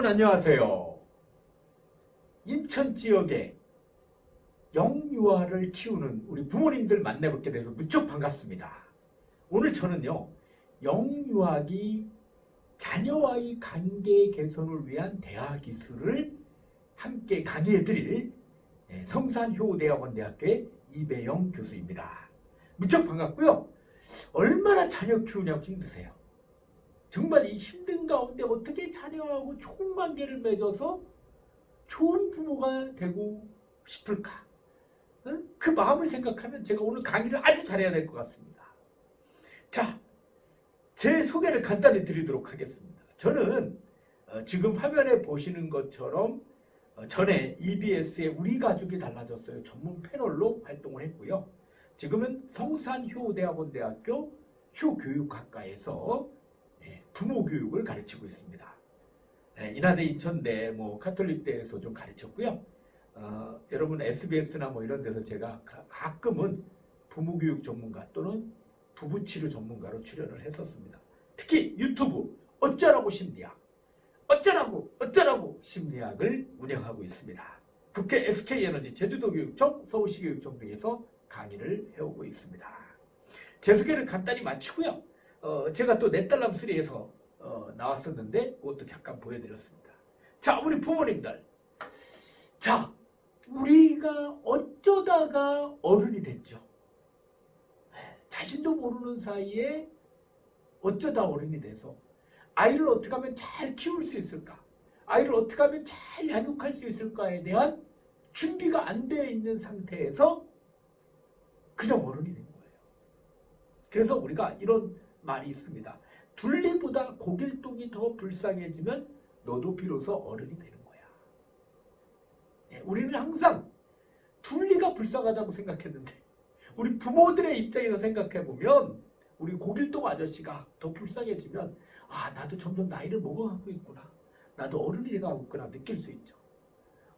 여러분 안녕하세요. 인천 지역에 영유아를 키우는 우리 부모님들 만나뵙게 돼서 무척 반갑습니다. 오늘 저는요, 영유아기 자녀와의 관계 개선을 위한 대화 기술을 함께 강의해 드릴 예, 성산효대학원대학교의 이배영 교수입니다. 무척 반갑고요. 얼마나 자녀 키우냐고 힘드세요. 정말 이 힘든 가운데 어떻게 자녀하고 좋은 관계를 맺어서 좋은 부모가 되고 싶을까? 응? 그 마음을 생각하면 제가 오늘 강의를 아주 잘해야 될 것 같습니다. 자, 제 소개를 간단히 드리도록 하겠습니다. 저는 어, 지금 화면에 보시는 것처럼 어, 전에 EBS의 우리 가족이 달라졌어요. 전문 패널로 활동을 했고요. 지금은 성산효대학원대학교 효교육학과에서 예, 부모 교육을 가르치고 있습니다. 예, 인하대 인천대 뭐 카톨릭대에서 좀 가르쳤고요. 어, 여러분 SBS나 뭐 이런 데서 제가 가- 가끔은 부모 교육 전문가 또는 부부 치료 전문가로 출연을 했었습니다. 특히 유튜브 어쩌라고 심리학 어쩌라고 어쩌라고 심리학을 운영하고 있습니다. 국회 SK에너지 제주도 교육청 서울시 교육청 등에서 강의를 해오고 있습니다. 제 소개를 간단히 마치고요. 어, 제가 또 넷달람 3에서 어, 나왔었는데 그것도 잠깐 보여드렸습니다. 자, 우리 부모님들. 자, 우리가 어쩌다가 어른이 됐죠. 네, 자신도 모르는 사이에 어쩌다 어른이 돼서 아이를 어떻게 하면 잘 키울 수 있을까? 아이를 어떻게 하면 잘 양육할 수 있을까에 대한 준비가 안 되어 있는 상태에서 그냥 어른이 된 거예요. 그래서 우리가 이런 말이 있습니다. 둘리보다 고길동이 더 불쌍해지면 너도 비로소 어른이 되는 거야. 예, 우리는 항상 둘리가 불쌍하다고 생각했는데 우리 부모들의 입장에서 생각해 보면 우리 고길동 아저씨가 더 불쌍해지면 아 나도 점점 나이를 먹어가고 있구나. 나도 어른이 돼가고 있구나 느낄 수 있죠.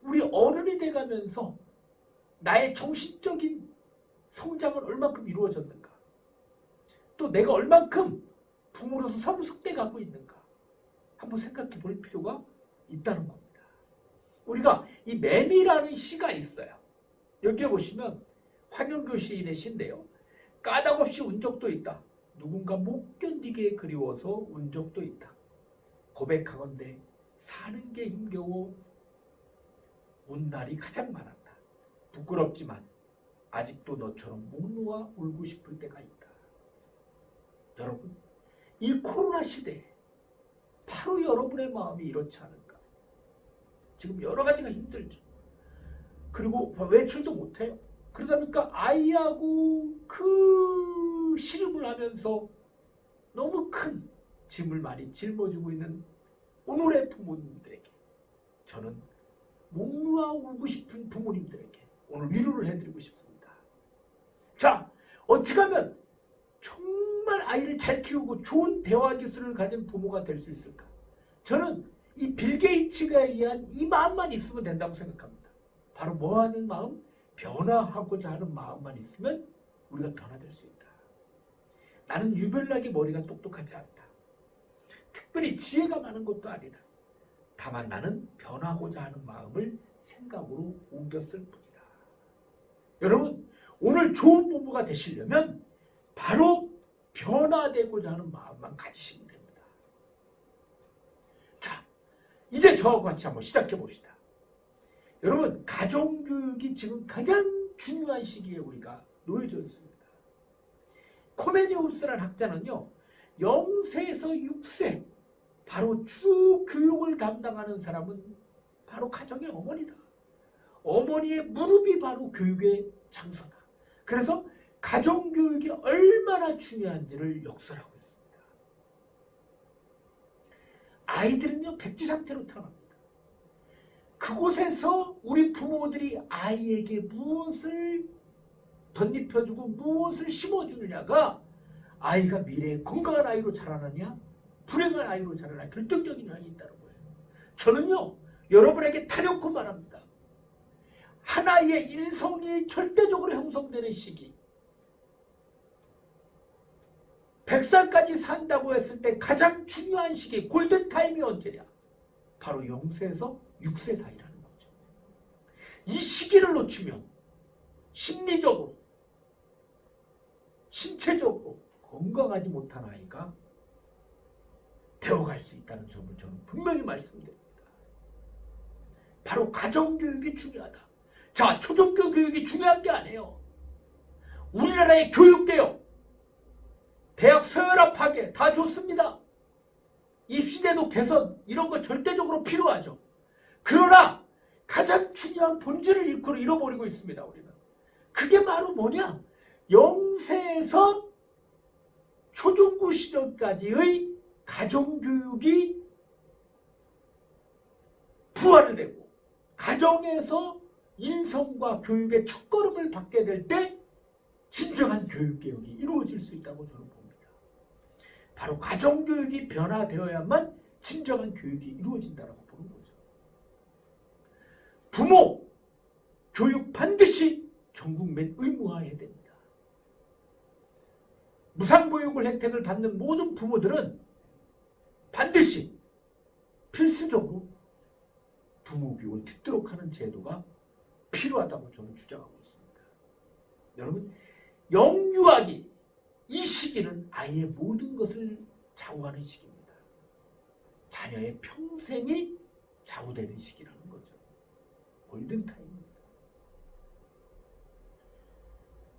우리 어른이 돼가면서 나의 정신적인 성장은 얼만큼 이루어졌는가? 또 내가 얼만큼 부모로서 성숙돼 가고 있는가? 한번 생각해 볼 필요가 있다는 겁니다. 우리가 이 매미라는 시가 있어요. 여기에 보시면 황영교 시인의 시인데요. 까닭없이 운 적도 있다. 누군가 못 견디게 그리워서 운 적도 있다. 고백하건대 사는 게 힘겨워 운 날이 가장 많았다. 부끄럽지만 아직도 너처럼 목 놓아 울고 싶을 때가 있다. 여러분, 이 코로나 시대에 바로 여러분의 마음이 이렇지 않을까? 지금 여러 가지가 힘들죠. 그리고 외출도 못해요. 그러다 보니까 아이하고 그 씨름을 하면서 너무 큰 짐을 많이 짊어지고 있는 오늘의 부모님들에게 저는 목 놓아 울고 싶은 부모님들에게 오늘 위로를 해드리고 싶습니다. 자, 어떻게 하면 정말 아이를 잘 키우고 좋은 대화 기술을 가진 부모가 될 수 있을까? 저는 이 빌 게이츠가 의한 이 마음만 있으면 된다고 생각합니다. 바로 뭐 하는 마음? 변화하고자 하는 마음만 있으면 우리가 변화될 수 있다. 나는 유별나게 머리가 똑똑하지 않다. 특별히 지혜가 많은 것도 아니다. 다만 나는 변하고자 하는 마음을 생각으로 옮겼을 뿐이다. 여러분, 오늘 좋은 부부가 되시려면 바로 변화되고자 하는 마음만 가지시면 됩니다. 자, 이제 저하고 같이 한번 시작해 봅시다. 여러분, 가정교육이 지금 가장 중요한 시기에 우리가 놓여져 있습니다. 코메니우스라는 학자는요, 0세에서 6세, 바로 주 교육을 담당하는 사람은 바로 가정의 어머니다. 어머니의 무릎이 바로 교육의 장소다. 그래서 가정교육이 얼마나 중요한지를 역설하고 있습니다. 아이들은요, 백지 상태로 태어납니다. 그곳에서 우리 부모들이 아이에게 무엇을 덧입혀주고 무엇을 심어주느냐가 아이가 미래에 건강한 아이로 자라느냐, 불행한 아이로 자라느냐 결정적인 영향이 있다는 거예요. 저는요, 여러분에게 타놓고 말합니다. 하나의 인성이 절대적으로 형성되는 시기. 100살까지 산다고 했을 때 가장 중요한 시기, 골든타임이 언제냐? 바로 0세에서 6세 사이라는 거죠. 이 시기를 놓치면 심리적으로, 신체적으로 건강하지 못한 아이가 되어갈 수 있다는 점을 저는 분명히 말씀드립니다. 바로 가정교육이 중요하다. 자, 초등교 교육이 중요한 게 아니에요. 우리나라의 교육개혁, 대학 서열화 파괴 다 좋습니다. 입시제도 개선 이런 거 절대적으로 필요하죠. 그러나 가장 중요한 본질을 일부러 잃어버리고 있습니다. 우리는. 그게 바로 뭐냐? 0세에서 초중고 시절까지의 가정교육이 부활을 되고 가정에서 인성과 교육의 첫걸음을 받게 될 때 진정한 교육개혁이 이루어질 수 있다고 저는 봅니다. 바로 가정교육이 변화되어야만 진정한 교육이 이루어진다고 보는 거죠. 부모 교육 반드시 전국민 의무화해야 됩니다. 무상보육을 혜택을 받는 모든 부모들은 반드시 필수적으로 부모 교육을 듣도록 하는 제도가 필요하다고 저는 주장하고 있습니다. 여러분, 영유아기 이 시기는 아이의 모든 것을 좌우하는 시기입니다. 자녀의 평생이 좌우되는 시기라는 거죠. 골든타임입니다.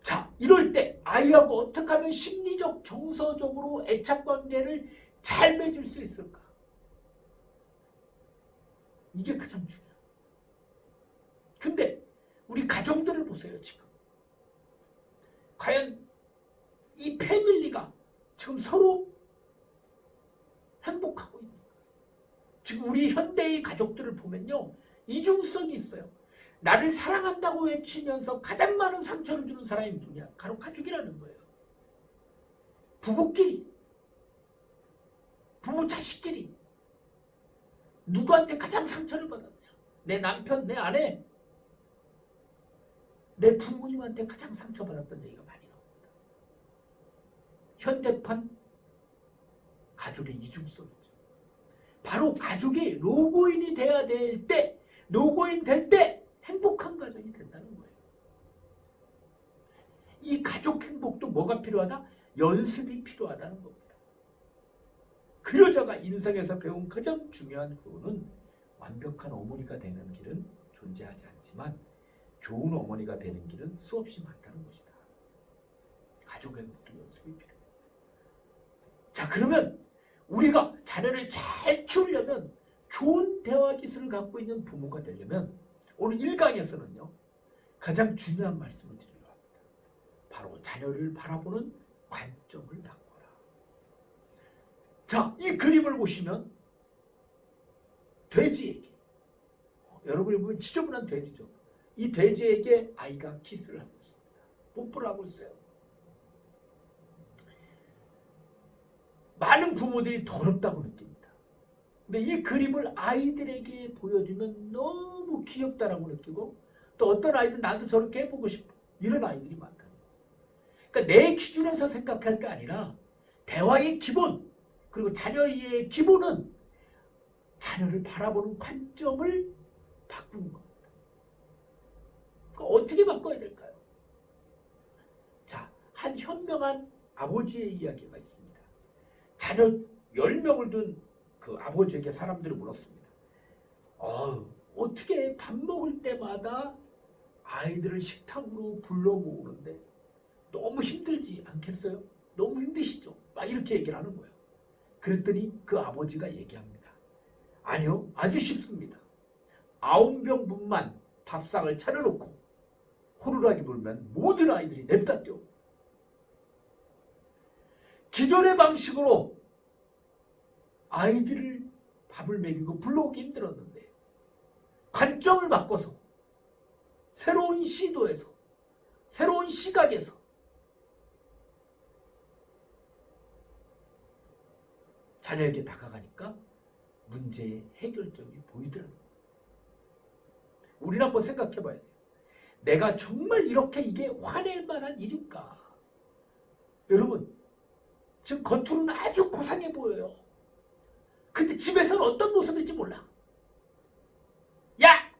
자, 이럴 때 아이하고 어떻게 하면 심리적, 정서적으로 애착관계를 잘 맺을 수 있을까? 이게 가장 중요해요. 근데 우리 가정들을 보세요, 지금. 과연 이 패밀리가 지금 서로 행복하고 있는가? 지금 우리 현대의 가족들을 보면요. 이중성이 있어요. 나를 사랑한다고 외치면서 가장 많은 상처를 주는 사람이 누구냐? 바로 가족이라는 거예요. 부부끼리, 부모 자식끼리 누구한테 가장 상처를 받았냐? 내 남편, 내 아내, 내 부모님한테 가장 상처받았던 얘기가 나옵니다. 현대판 가족의 이중성이죠. 바로 가족이 로고인이 돼야 될 때, 로고인 될 때 행복한 가정이 된다는 거예요. 이 가족 행복도 뭐가 필요하다? 연습이 필요하다는 겁니다. 그 여자가 인생에서 배운 가장 중요한 교훈은 완벽한 어머니가 되는 길은 존재하지 않지만 좋은 어머니가 되는 길은 수없이 많다는 것이다. 가족 행복도 연습이 필요해. 자, 그러면 우리가 자녀를 잘 키우려면 좋은 대화 기술을 갖고 있는 부모가 되려면 오늘 1강에서는요. 가장 중요한 말씀을 드리려 합니다. 바로 자녀를 바라보는 관점을 바꿔라. 자, 이 그림을 보시면 돼지에게 어, 여러분이 보면 지저분한 돼지죠. 이 돼지에게 아이가 키스를 하고 있습니다. 뽀뽀를 하고 있어요. 많은 부모들이 더럽다고 느낍니다. 근데 이 그림을 아이들에게 보여주면 너무 귀엽다라고 느끼고 또 어떤 아이들 나도 저렇게 해보고 싶어 이런 아이들이 거예요. 그러니까 내 기준에서 생각할 게 아니라 대화의 기본 그리고 자녀의 기본은 자녀를 바라보는 관점을 바꾸는 겁니다. 그러니까 어떻게 바꿔야 될까요? 자, 한 현명한 아버지의 이야기가 있습니다. 자녀 10명을 둔 그 아버지에게 사람들이 물었습니다. 어, 어떻게 밥 먹을 때마다 아이들을 식탁으로 불러 모으는데 너무 힘들지 않겠어요? 너무 힘드시죠? 막 이렇게 얘기를 하는 거예요. 그랬더니 그 아버지가 얘기합니다. 아니요, 아주 쉽습니다. 아홉 명분만 밥상을 차려놓고 호루라기 불면 모든 아이들이 냅다 뛰어. 기존의 방식으로 아이들을 밥을 먹이고 불러오기 힘들었는데 관점을 바꿔서 새로운 시도에서 새로운 시각에서 자녀에게 다가가니까 문제의 해결점이 보이더라고요. 우리는 한번 생각해 봐야 돼요. 내가 정말 이렇게 이게 화낼 만한 일일까? 여러분, 지금 겉으로는 아주 고상해 보여요. 근데 집에서는 어떤 모습일지 몰라. 야!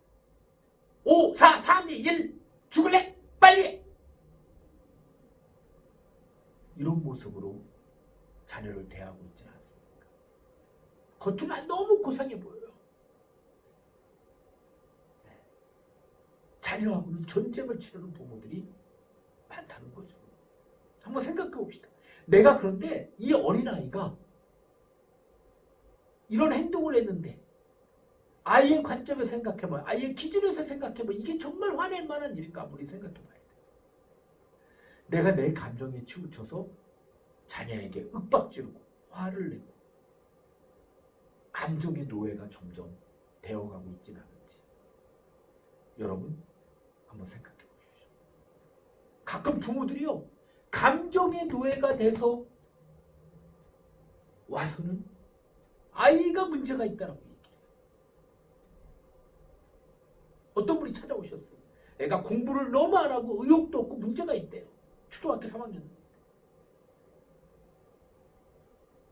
5, 4, 3, 2, 1 죽을래? 빨리 해! 이런 모습으로 자녀를 대하고 있지 않습니까? 겉으로 너무 고상해 보여요. 네. 자녀하고는 전쟁을 치르는 부모들이 많다는 거죠. 한번 생각해 봅시다. 내가 그런데 이 어린아이가 이런 행동을 했는데 아이의 관점에서 생각해봐요. 아이의 기준에서 생각해봐요. 이게 정말 화낼 만한 일일까 우리 생각해봐야 돼. 내가 내 감정에 치우쳐서 자녀에게 윽박지르고 화를 내고 감정의 노예가 점점 되어가고 있지는 않은지 여러분 한번 생각해 보십시오. 가끔 부모들이요 감정의 노예가 돼서 와서는 아이가 문제가 있다라고 얘기해요. 어떤 분이 찾아오셨어요. 애가 공부를 너무 안 하고 의욕도 없고 문제가 있대요. 초등학교 3학년.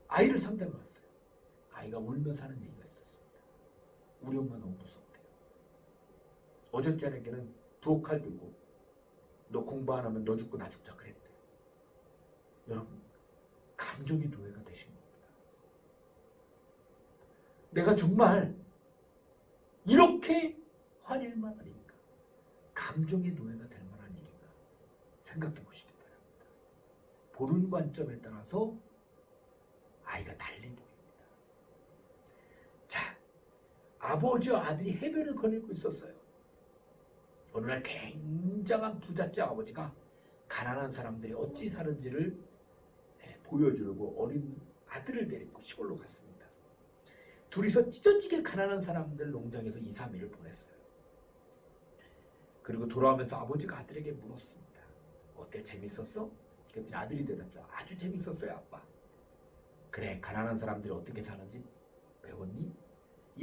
아이를 상대로 왔어요. 아이가 울면서 하는 얘기가 있었습니다. 우리 엄마 너무 무섭대요. 어제 저녁에는 두어 칼 들고 너 공부 안 하면 너 죽고 나 죽자. 여러분 감정의 노예가 되신 겁니다. 내가 정말 이렇게 화낼 만한 일인가? 감정의 노예가 될 만한 일인가? 생각해 보시기 바랍니다. 보는 관점에 따라서 아이가 달리 보입니다. 자, 아버지와 아들이 해변을 거닐고 있었어요. 어느 날 굉장한 부잣집 아버지가 가난한 사람들이 어찌 사는지를 예, 보여주려고 어린 아들을 데리고 시골로 갔습니다. 둘이서 찢어지게 가난한 사람들 농장에서 2, 3일을 보냈어요. 그리고 돌아오면서 아버지가 아들에게 물었습니다. 어때 재밌었어? 그랬더니 아들이 대답했죠. 아주 재밌었어요 아빠. 그래 가난한 사람들이 어떻게 사는지 배웠니?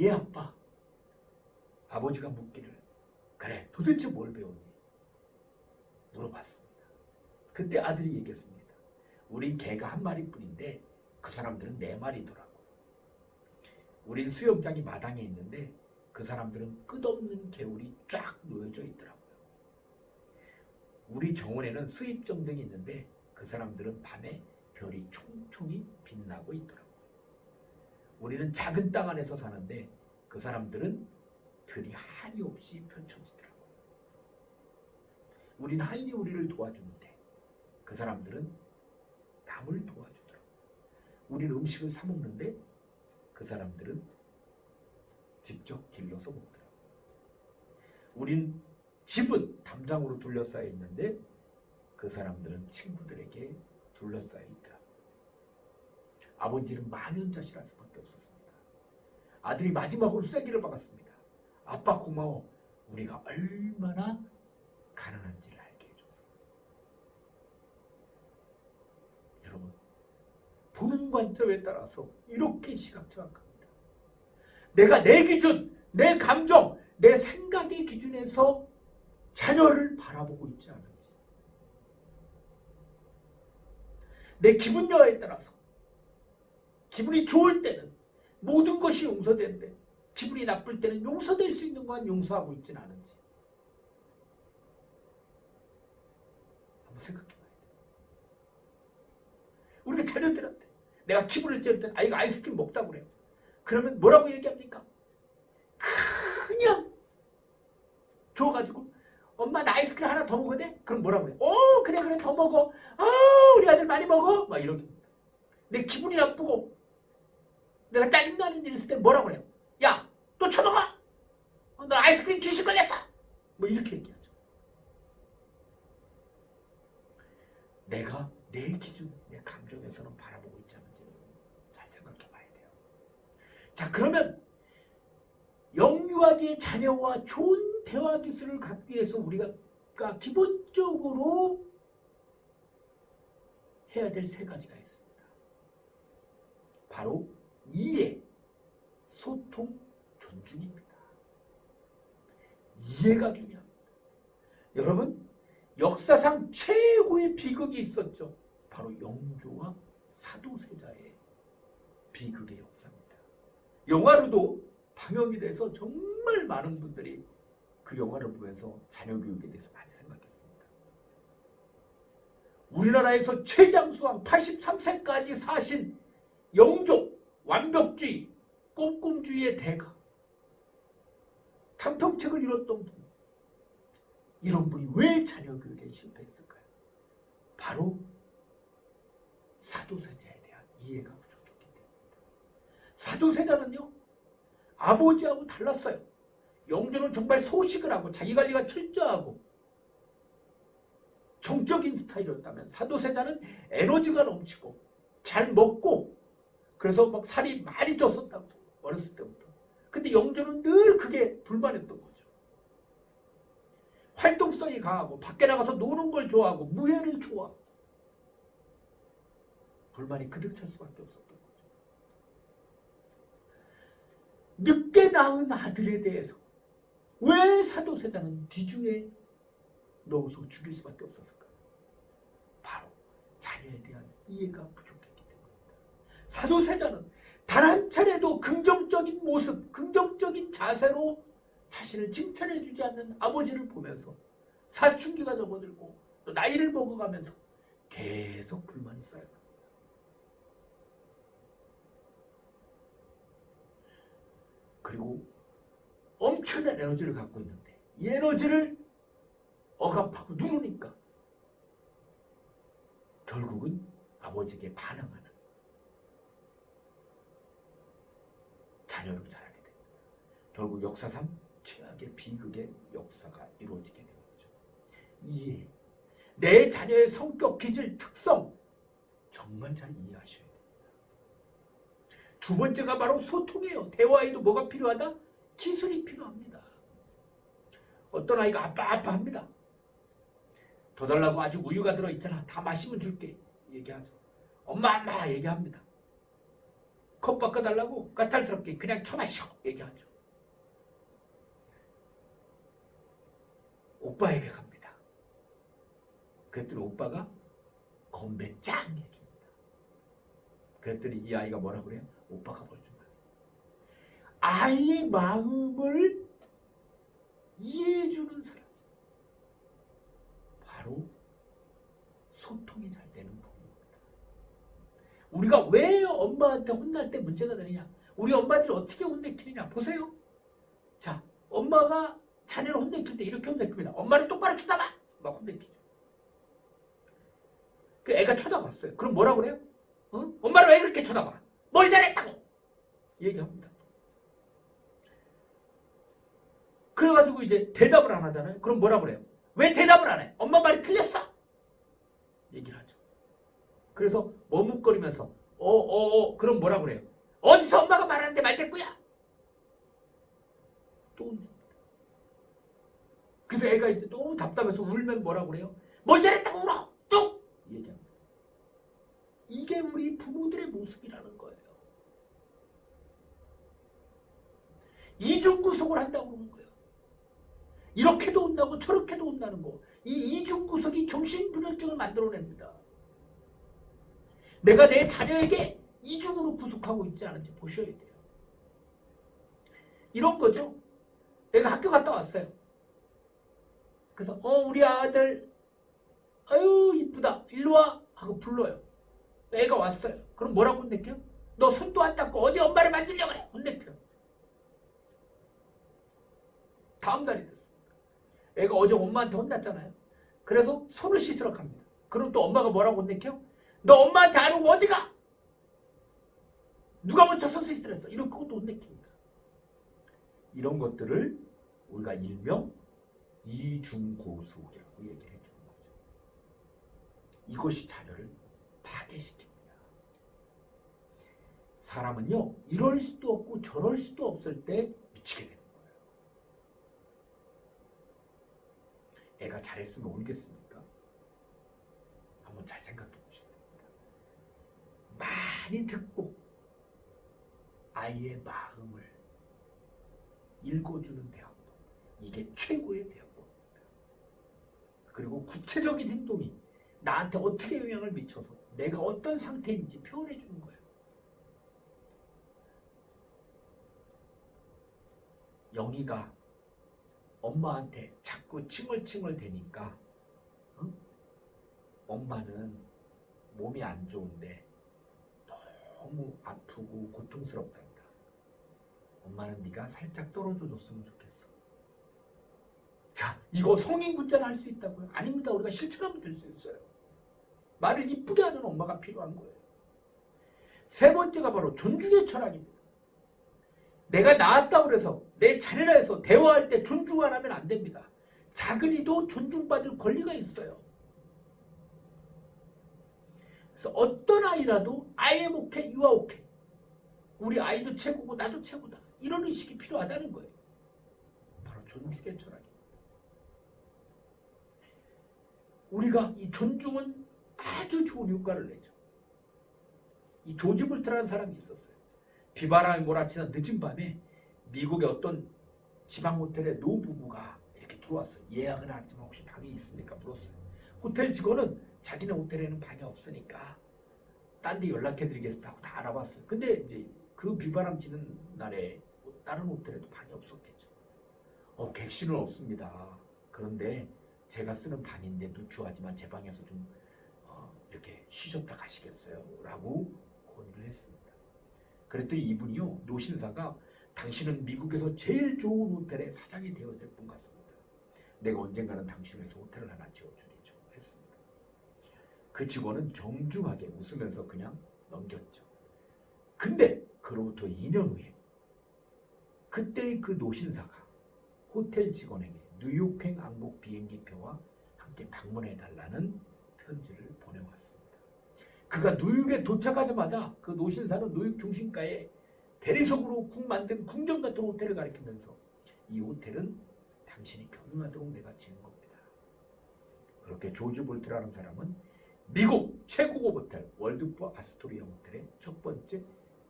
예 아빠. 아버지가 묻기를 그래 도대체 뭘 배웠니? 물어봤습니다. 그때 아들이 얘기했습니다. 우린 개가 한 마리뿐인데 그 사람들은 네 마리더라고. 우린 수영장이 마당에 있는데 그 사람들은 끝없는 개울이 쫙 놓여져 있더라고요. 우리 정원에는 수입정등이 있는데 그 사람들은 밤에 별이 총총히 빛나고 있더라고요. 우리는 작은 땅 안에서 사는데 그 사람들은 들이 한이 없이 펼쳐지더라고요. 우린 하인이 우리를 도와주는데 그 사람들은 남을 도와주더라고요. 우리는 음식을 사 먹는데 그 사람들은 직접 길러서 먹더라고요. 우린 집은 담장으로 둘러싸여 있는데 그 사람들은 친구들에게 둘러싸여 있더라고요. 아버지는 망연자실할 수밖에 없었습니다. 아들이 마지막으로 쐐기를 박았습니다. 아빠 고마워. 우리가 얼마나 가난한지를 알게 해줘서. 여러분, 관점에 따라서 이렇게 시각 정확합니다. 내가 내 기준, 내 감정, 내 생각의 기준에서 자녀를 바라보고 있지 않은지. 내 기분 여하에 따라서 기분이 좋을 때는 모든 것이 용서되는데 기분이 나쁠 때는 용서될 수 있는 건 용서하고 있지는 않은지. 한번 생각해 봐야 돼. 우리가 자녀들한테 내가 기분을 때 아이가 아이스크림 먹다 그래요. 그러면 뭐라고 얘기합니까? 그냥 줘가지고 엄마 나 아이스크림 하나 더 먹어도 돼? 그럼 뭐라고 그래? 오 그래 그래 더 먹어. 아 우리 아들 많이 먹어. 막 이렇게. 내 기분이 나쁘고 내가 짜증나는 일 있을 때 뭐라고 그래요? 야 또 쳐먹어. 어, 너 아이스크림 귀신 걸렸어. 뭐 이렇게 얘기하죠. 내가 내 기준, 내 감정에서는 바라보고 있지 않은지를 잘 생각해 봐야 돼요. 자, 그러면 영유아기의 자녀와 좋은 대화 기술을 갖기 위해서 우리가 기본적으로 해야 될 세 가지가 있습니다. 바로 이해, 소통, 존중입니다. 이해가 중요합니다. 여러분, 역사상 최고의 비극이 있었죠. 바로 영조와 사도세자의 역사입니다. 영화로도 방역에 대해서 정말 많은 분들이 그 영화를 보면서 자녀 교육에 대해서 많이 생각했습니다. 우리나라에서 최장수왕 83세까지 사신 영족, 완벽주의, 꼼꼼주의의 대가, 단평책을 이뤘던 분, 이런 분이 왜 자녀 교육에 실패했을까요? 바로 사도세자에 대한 이해가 부족했기 때문입니다. 사도세자는요, 아버지하고 달랐어요. 영주는 정말 소식을 하고 자기 관리가 철저하고 정적인 스타일이었다면 사도세자는 에너지가 넘치고 잘 먹고 그래서 막 살이 많이 쪘었다고 어렸을 때부터. 근데 영주는 늘 그게 불만했던 거죠. 활동성이 강하고 밖에 나가서 노는 걸 좋아하고 무예를 좋아하고 불만이 그득 찰 수밖에 없었던 거죠. 늦게 낳은 아들에 대해서 왜 사도세자는 뒤중에 넣어서 죽일 수밖에 없었을까요? 바로 자녀에 대한 이해가 부족했기 때문입니다. 사도세자는 단 한 차례도 긍정적인 모습, 긍정적인 자세로 자신을 칭찬해주지 않는 아버지를 보면서 사춘기가 접어들고 또 나이를 먹어가면서 계속 불만이 쌓여갑니다. 그리고 엄청난 에너지를 갖고 있는데 이 에너지를 억압하고 누르니까 결국은 아버지에게 반항하는 자녀로 자라게 됩니다. 결국 역사상 최악의 비극의 역사가 이루어지게 되는 거죠. 이해. 내 자녀의 성격, 기질, 특성 정말 잘 이해하셔야 됩니다. 두 번째가 바로 소통이에요. 대화에도 뭐가 필요하다? 기술이 필요합니다. 어떤 아이가 아빠 아빠 합니다. 더 달라고 아직 우유가 들어있잖아. 다 마시면 줄게. 얘기하죠. 엄마 엄마 얘기합니다. 컵 바꿔달라고 까탈스럽게 그냥 쳐마셔. 얘기하죠. 오빠에게 갑니다. 그랬더니 오빠가 건배 짱 해줍니다. 그랬더니 이 아이가 뭐라 그래요? 오빠가 뭘 좀. 아이의 마음을 이해해주는 사람. 바로 소통이 잘 되는 부분입니다. 우리가 왜 엄마한테 혼날 때 문제가 되느냐? 우리 엄마들이 어떻게 혼내키느냐? 보세요. 자, 엄마가 자녀를 혼내킬 때 이렇게 혼내킵니다. 엄마를 똑바로 쳐다봐! 막 혼내키죠. 그 애가 쳐다봤어요. 그럼 뭐라 그래요? 어? 엄마를 왜 그렇게 쳐다봐? 뭘 잘했다고! 얘기합니다. 그래가지고 이제 대답을 안 하잖아요. 그럼 뭐라 그래요? 왜 대답을 안 해? 엄마 말이 틀렸어! 얘기를 하죠. 그래서 머뭇거리면서 어어어 그럼 뭐라 그래요? 어디서 엄마가 말하는데 말대꾸야? 또 혼냅니다. 그래서 애가 이제 너무 답답해서 울면 뭐라 그래요? 뭘 잘했다고 울어! 뚝! 얘기합니다. 이게 우리 부모들의 모습이라는 거예요. 이중구속을 한다고 그러는 거예요. 이렇게도 온다고 저렇게도 온다는 거. 이 이중구속이 정신분열증을 만들어냅니다. 내가 내 자녀에게 이중으로 구속하고 있지 않은지 보셔야 돼요. 이런 거죠. 내가 학교 갔다 왔어요. 그래서 어 우리 아들 아유 이쁘다 일로 와 하고 불러요. 애가 왔어요. 그럼 뭐라고 혼내켜? 너 손도 안 닦고 어디 엄마를 만지려고 그래 혼내켜. 다음 날이 됐습니다. 애가 어제 엄마한테 혼났잖아요. 그래서 손을 씻으러 갑니다. 그럼 또 엄마가 뭐라고 혼내켜? 너 엄마한테 안 오고 어디 가? 누가 먼저 손 씻으랬어? 이런 것도 혼내킵니다. 이런 것들을 우리가 일명 이중고속이라고 얘기해 주는 거죠. 이것이 자녀를 파괴시킵니다. 사람은요, 이럴 수도 없고 저럴 수도 없을 때 미치게 됩니다. 애가 잘했으면 울겠습니까? 한번 잘 생각해 보셔야 됩니다. 많이 듣고 아이의 마음을 읽어주는 대학법. 이게 최고의 대학법입니다. 그리고 구체적인 행동이 나한테 어떻게 영향을 미쳐서 내가 어떤 상태인지 표현해 주는 거예요. 영희가 엄마한테 자꾸 칭얼칭얼 대니까 응? 엄마는 몸이 안 좋은데 너무 아프고 고통스럽단다. 엄마는 네가 살짝 떨어져 줬으면 좋겠어. 자, 이거 성인 군자는 할 수 있다고요? 아닙니다. 우리가 실천하면 될 수 있어요. 말을 이쁘게 하는 엄마가 필요한 거예요. 세 번째가 바로 존중의 철학입니다. 내가 낳았다고 그래서 내 자녀라 해서 대화할 때 존중 안 하면 안 됩니다. 작은이도 존중받을 권리가 있어요. 그래서 어떤 아이라도 okay, you are okay. 우리 아이도 최고고 나도 최고다. 이런 의식이 필요하다는 거예요. 바로 존중의 철학입니다. 우리가 이 존중은 아주 좋은 효과를 내죠. 이 조지 불트라는 사람이 있었어요. 비바람이 몰아치는 늦은 밤에 미국의 어떤 지방 호텔에 노부부가 이렇게 들어왔어요. 예약은 안 했지만 혹시 방이 있습니까? 물었어요. 호텔 직원은 자기네 호텔에는 방이 없으니까 딴 데 연락해드리겠습니다 하고 다 알아봤어요. 근데 이제 그 비바람 치는 날에 다른 호텔에도 방이 없었겠죠. 어, 객실은 없습니다. 그런데 제가 쓰는 방인데 누추하지만 제 방에서 좀 어, 이렇게 쉬셨다 가시겠어요? 라고 건의를 했습니다. 그랬더니 이분이요 노신사가 당신은 미국에서 제일 좋은 호텔의 사장이 되어야 될 분 같습니다. 내가 언젠가는 당신을 위해서 호텔을 하나 지어주리죠 했습니다. 그 직원은 정중하게 웃으면서 그냥 넘겼죠. 근데 그로부터 2년 후에 그때의 그 노신사가 호텔 직원에게 뉴욕행 왕복 비행기표와 함께 방문해 달라는 편지를 보내왔습니다. 그가 뉴욕에 도착하자마자 그 노신사는 뉴욕 중심가에 대리석으로 국 만든 궁전 같은 호텔을 가리키면서 이 호텔은 당신이 경영하도록 내가 지은 겁니다. 그렇게 조지 볼트라는 사람은 미국 최고급 호텔 월드포 아스토리아 호텔의 첫 번째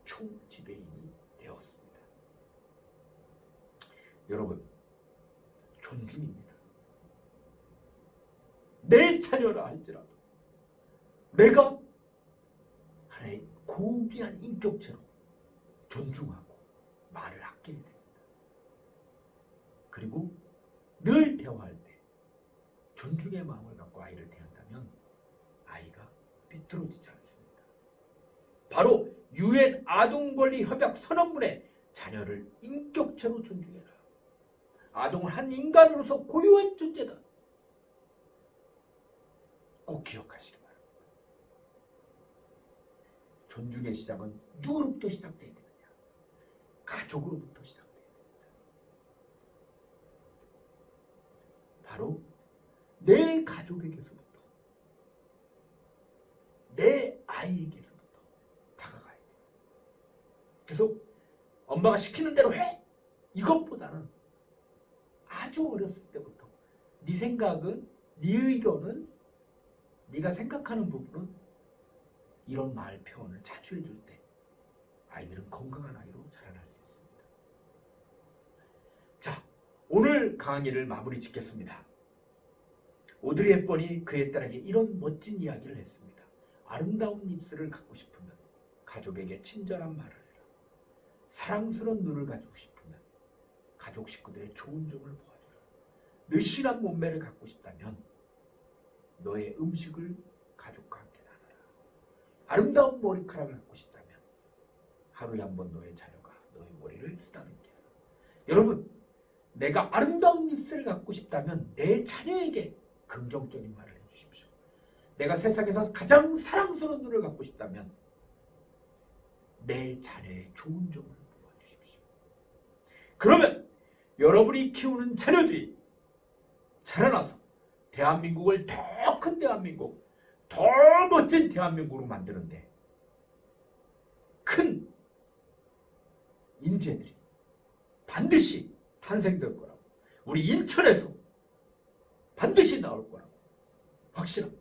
총지배인이 되었습니다. 여러분 존중입니다. 내 자녀라 할지라도 내가 고귀한 인격체로 존중하고 말을 아껴야 됩니다. 그리고 늘 대화할 때 존중의 마음을 갖고 아이를 대한다면 아이가 비뚤어지지 않습니다. 바로 유엔 아동권리 협약 선언문에 자녀를 인격체로 존중해라. 아동은 한 인간으로서 고유한 존재다. 꼭 기억하시기 바랍니다. 존중의 시작은 누구로부터 시작돼야 되느냐? 가족으로부터 시작돼야 됩니다. 바로 내 가족에게서부터 내 아이에게서부터 다가가야 돼요. 그래서 엄마가 시키는 대로 해! 이것보다는 아주 어렸을 때부터 네 생각은 네 의견은 네가 생각하는 부분은 이런 말 표현을 자주 해줄 때 아이들은 건강한 아이로 자라날 수 있습니다. 자, 오늘 강의를 마무리 짓겠습니다. 오드리 헵번이 그의 딸에게 이런 멋진 이야기를 했습니다. 아름다운 입술을 갖고 싶으면 가족에게 친절한 말을 해라. 사랑스러운 눈을 가지고 싶으면 가족 식구들의 좋은 점을 보아주라. 늘씬한 몸매를 갖고 싶다면 너의 음식을. 아름다운 머리카락을 갖고 싶다면 하루에 한 번 너의 자녀가 너의 머리를 쓰다듬게 하라. 여러분, 내가 아름다운 입술을 갖고 싶다면 내 자녀에게 긍정적인 말을 해주십시오. 내가 세상에서 가장 사랑스러운 눈을 갖고 싶다면 내 자녀의 좋은 점을 보아주십시오. 그러면 여러분이 키우는 자녀들이 자라나서 대한민국을 더 큰 대한민국, 더 멋진 대한민국으로 만드는데 큰 인재들이 반드시 탄생될 거라고 우리 인천에서 반드시 나올 거라고 확실합니다.